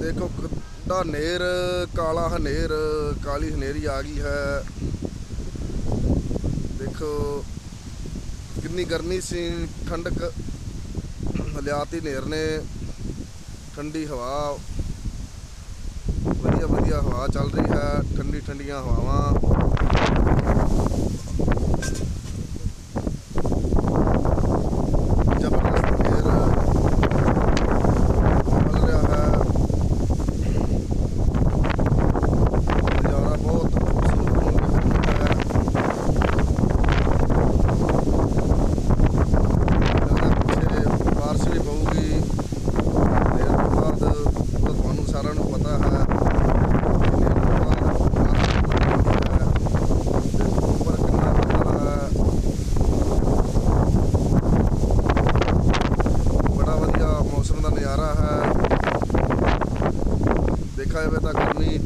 ਦੇਖੋ ਕਿੱਡਾ ਹਨੇਰ, ਕਾਲਾ ਹਨੇਰ, ਕਾਲੀ ਹਨੇਰੀ ਆ ਗਈ ਹੈ। ਦੇਖੋ, ਕਿੰਨੀ ਗਰਮੀ ਸੀ, ਠੰਡਕ ਹਲਿਆਤੀ ਹਨੇਰ ਨੇ। ਠੰਡੀ ਹਵਾ ਵਧੀਆ ਵਧੀਆ ਹਵਾ ਚੱਲ ਰਹੀ ਹੈ ਠੰਡੀ ਠੰਡੀਆਂ ਹਵਾਵਾਂ। ਵਧੀਆ ਮੌਸਮ